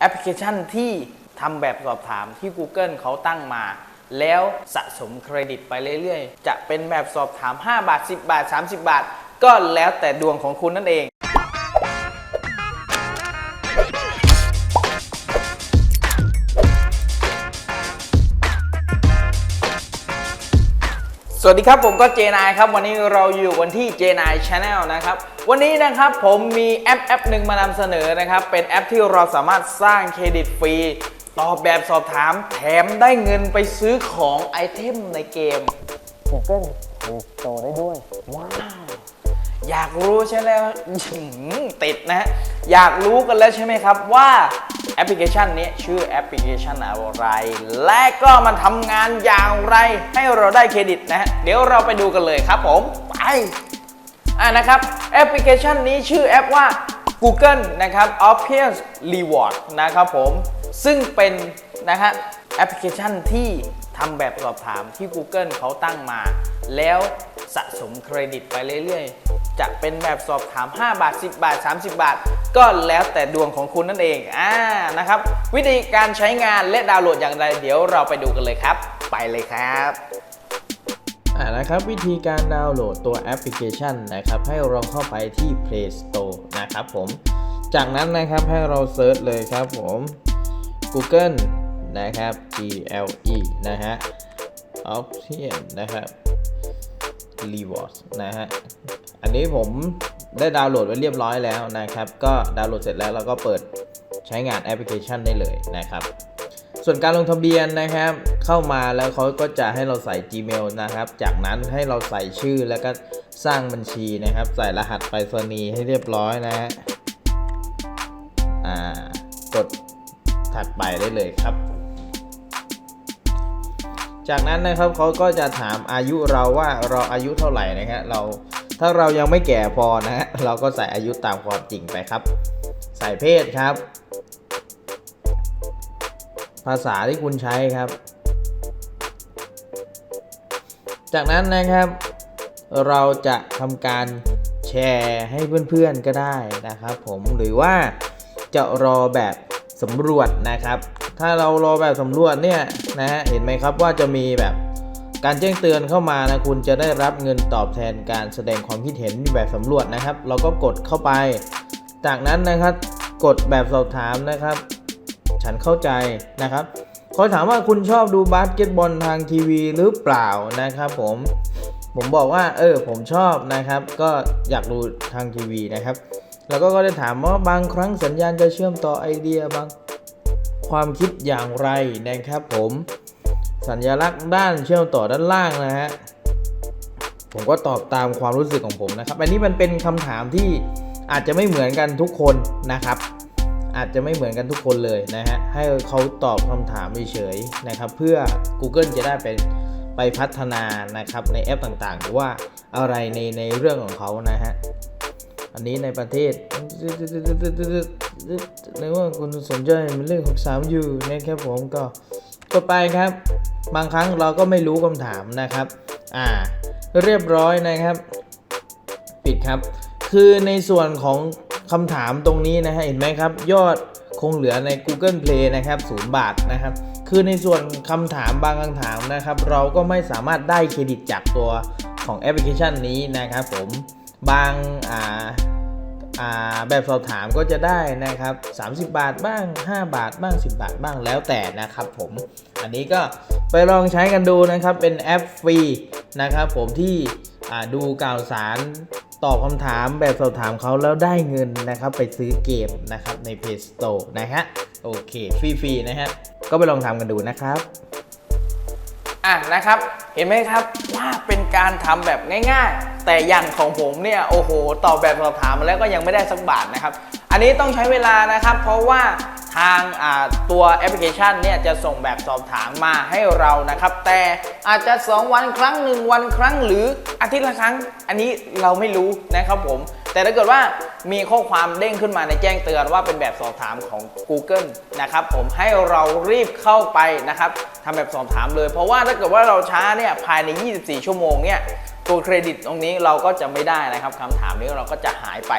แอปพลิเคชันที่ทำแบบสอบถามที่ Google เขาตั้งมา แล้วสะสมเครดิตไปเรื่อยๆ จะเป็นแบบสอบถาม 5 บาท 10 บาท 30 บาท ก็แล้วแต่ดวงของคุณนั่นเอง สวัสดีครับผมก็เจนายครับ วันนี้เราอยู่กันที่เจนายชาแนลนะครับ วันนี้นะครับผมมีแอปแอปหนึ่งมานำเสนอนะครับ เป็นแอปที่เราสามารถสร้างเครดิตฟรีตอบแบบสอบถามแถมได้เงินไปซื้อของไอเทมในเกม Google Play Store ได้ด้วย ว้าว อยากรู้ใช่แล้วอื้อหือติดนะฮะอยากรู้กันแล้วใช่ไหมครับว่าแอ ปพลิเคชันนี้ชื่อแอปพลิเคชันอะไร และก็มันทำงานอย่างไร ให้เราได้เครดิตนะฮะ เดี๋ยวเราไปดูกันเลยครับผม ไปอ่านะครับ แอปพลิเคชันนี้ชื่อแอปว่า Google นะครับ Obvious Reward นะครับผม ซึ่งเป็นนะฮะแอปพลิเคชันที่ทำแบบสอบถามที่ Google เขาตั้งมา แล้ว สะสมเครดิตไปเรื่อยๆ จะเป็นแบบสอบถาม 5 บาท 10 บาท 30 บาท ก็แล้วแต่ดวงของคุณนั่นเองอ่านะครับ วิธีการใช้งานและดาวน์โหลดอย่างไร เดี๋ยวเราไปดูกันเลยครับ ไปเลยครับอ่านะครับวิธีการดาวน์โหลดตัวแอปพลิเคชันนะครับให้เราเข้าไปที่ Play Store นะครับผม จากนั้นนะครับให้เราเซิร์ชเลยครับผม Google นะครับ G L E นะฮะ Option นะครับ Rewards นะฮะ อันนี้ผมได้ดาวน์โหลดไว้เรียบร้อยแล้วนะครับ ก็ดาวน์โหลดเสร็จแล้วเราก็เปิดใช้งานแอปพลิเคชันได้เลยนะครับ ส่วนการลงทะเบียนนะครับ เข้ามาแล้วเขาก็จะให้เราใส่ Gmail นะครับ จากนั้นให้เราใส่ชื่อแล้วก็สร้างบัญชีนะครับ ใส่รหัสไปรษณีย์ให้เรียบร้อยนะฮะกดถัดไปได้เลยครับ จากนั้นนะครับเขาก็จะถามอายุเราว่าเราอายุเท่าไหร่นะฮะเราถ้าเรายังไม่แก่พอนะฮะเราก็ใส่อายุตามความจริงไปครับ ใส่เพศครับ ภาษาที่คุณใช้ครับ จากนั้นนะครับ เราจะทำการแชร์ให้เพื่อนๆก็ได้นะครับ ผมหรือว่าจะรอแบบสำรวจนะครับ ถ้าเรารอแบบสำรวจเนี่ยนะฮะเห็นไหมครับว่าจะมีแบบการแจ้งเตือนเข้ามานะคุณจะได้รับเงินตอบแทนการแสดงความคิดเห็นแบบสำรวจนะครับ เราก็กดเข้าไป จากนั้นนะครับกดแบบสอบถามนะครับ ฉันเข้าใจนะครับเขาถามว่าคุณชอบดูบาสเกตบอลทางทีวีหรือเปล่านะครับผมผมบอกว่าเออผมชอบนะครับ ก็อยากดูทางทีวีนะครับ แล้วก็ก็ได้ถามว่าบางครั้งสัญญาณจะเชื่อมต่อไอเดียบาง ความคิดอย่างไรนะครับผม สัญลักษณ์ด้านเชื่อมต่อด้านล่างนะฮะผมก็ตอบตามความรู้สึกของผมนะครับ อันนี้มันเป็นคำถามที่อาจจะไม่เหมือนกันทุกคนนะครับ อาจจะไม่เหมือนกันทุกคนเลยนะฮะ ให้เขาตอบคำถามเฉยๆนะครับ เพื่อ Google จะได้ไปไปพัฒนานะครับในแอปต่างๆ หรือว่าอะไรในในเรื่องของเขานะฮะ อันนี้ในประเทศในว่าคุณสนใจเป็นเรื่องของสามอยู่นะครับผมก็กดไปครับ บางครั้งเราก็ไม่รู้คำถามนะครับ อ่า เรียบร้อยนะครับ ปิดครับ คือในส่วนของคำถามตรงนี้นะฮะเห็นไหมครับ ยอดคงเหลือใน Google Play นะครับ0บาทนะครับ คือในส่วนคำถามบางคำถามนะครับ เราก็ไม่สามารถได้เครดิตจากตัวของแอปพลิเคชันนี้นะครับผม บางอ่าาแบบสอบถามก็จะได้นะครับ 30 บาทบ้าง 5 บาทบ้าง 10 บาทบ้างแล้วแต่นะครับผมอันนี้ก็ไปลองใช้กันดูนะครับเป็นแอปฟรีนะครับผมที่ดูข่าวสารตอบคำถามแบบสอบถามเขาแล้วได้เงินนะครับไปซื้อเกมนะครับใน Play Store นะฮะโอเคฟรีๆนะฮะก็ไปลองทำกันดูนะครับอะนะครับเห็นไหมครับว่าเป็นการทำแบบง่ายๆ แต่อย่างของผมเนี่ยโอ้โหตอบแบบสอบถามมาแล้วก็ยังไม่ได้สักบาทนะครับ อันนี้ต้องใช้เวลานะครับ เพราะว่าทางตัวแอปพลิเคชันเนี่ยจะส่งแบบสอบถามมาให้เรานะครับ แต่อาจจะ 2 วันครั้งหนึ่งวันครั้งหรืออาทิตย์ละครั้ง อันนี้เราไม่รู้นะครับผม แต่ถ้าเกิดว่ามีข้อความเด้งขึ้นมาในแจ้งเตือนว่าเป็นแบบสอบถามของ Google นะครับผมให้เรารีบเข้าไปนะครับทำแบบสอบถามเลย เพราะว่าถ้าเกิดว่าเราช้าเนี่ยภายใน 24 ชั่วโมงเนี่ยตัวเครดิตตรงนี้เราก็จะไม่ได้นะครับคำถามนี้เราก็จะหายไป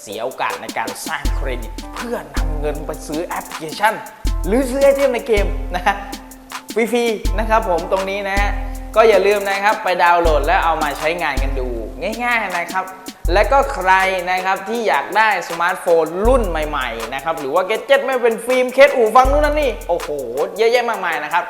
เสียโอกาสในการสร้างเครดิต เพื่อนำเงินไปซื้อแอปพลิเคชัน หรือซื้อไอเทมในเกมนะฮะฟรีๆนะครับผมตรงนี้นะฮะก็อย่าลืมนะครับไปดาวน์โหลดแล้วเอามาใช้งานกันดูง่าย ๆนะครับ และก็ใครนะครับที่อยากได้สมาร์ทโฟนรุ่นใหม่ๆนะครับหรือว่าแกจิตไม่เป็นฟิล์มเคสอูฟังนู่นนั่นนี่โอ้โหเยอะแยะมากมายนะครับ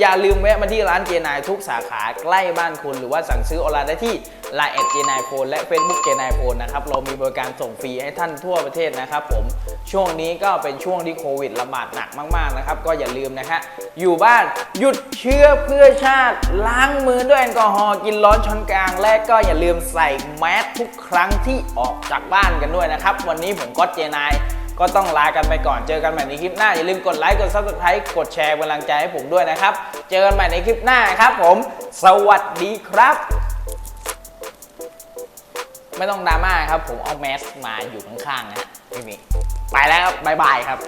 อย่าลืมแวะมาที่ร้านเจนายทุกสาขาใกล้บ้านคุณ หรือว่าสั่งซื้อออนไลน์ได้ที่ Line แอดเจนายโฟนและ Facebook เจนายโฟนนะครับ เรามีบริการส่งฟรีให้ท่านทั่วประเทศนะครับผม ช่วงนี้ก็เป็นช่วงที่โควิดระบาดหนักมาก ๆ นะครับ ก็อย่าลืมนะฮะ อยู่บ้านหยุดเชื้อเพื่อชาติ ล้างมือด้วยแอลกอฮอล์ กินร้อนช้อนกลาง และก็อย่าลืมใส่แมสทุกครั้งที่ออกจากบ้านกันด้วยนะครับ วันนี้ผมก็เจนายก็ต้องลากันไปก่อน เจอกันใหม่ในคลิปหน้า อย่าลืมกดไลค์ กด subscribe กดแชร์เป็นกำลังใจให้ผมด้วยนะครับ เจอกันใหม่ในคลิปหน้าครับผม สวัสดีครับ ไม่ต้องดราม่าครับ ผมเอาแมสมาอยู่ข้างๆนะฮะไม่มีไปแล้วครับบายบายครับ